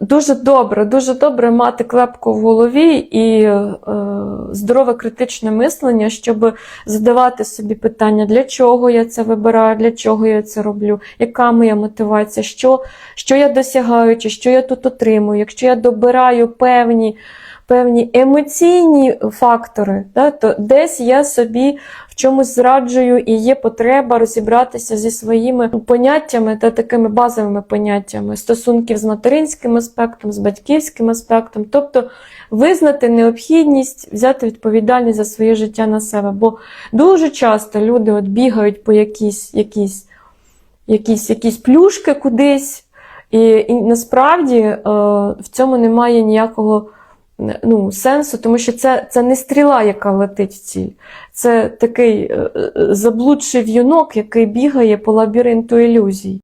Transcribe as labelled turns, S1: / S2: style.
S1: дуже добре, дуже добре мати клепку в голові і е, здорове критичне мислення, щоб задавати собі питання, для чого я це вибираю, для чого я це роблю, яка моя мотивація, що, що я досягаю, чи що я тут отримую, якщо я добираю певні. Певні емоційні фактори, да, то десь я собі в чомусь зраджую і є потреба розібратися зі своїми поняттями та такими базовими поняттями стосунків з материнським аспектом, з батьківським аспектом, тобто визнати необхідність взяти відповідальність за своє життя на себе. Бо дуже часто люди от бігають по якісь, якісь, якісь, якісь плюшки кудись, і, і насправді е, в цьому немає ніякого ну, сенсу, тому що це, це не стріла, яка летить в ціль. Це такий е, е, заблудший в'юнок, який бігає по лабіринту ілюзій.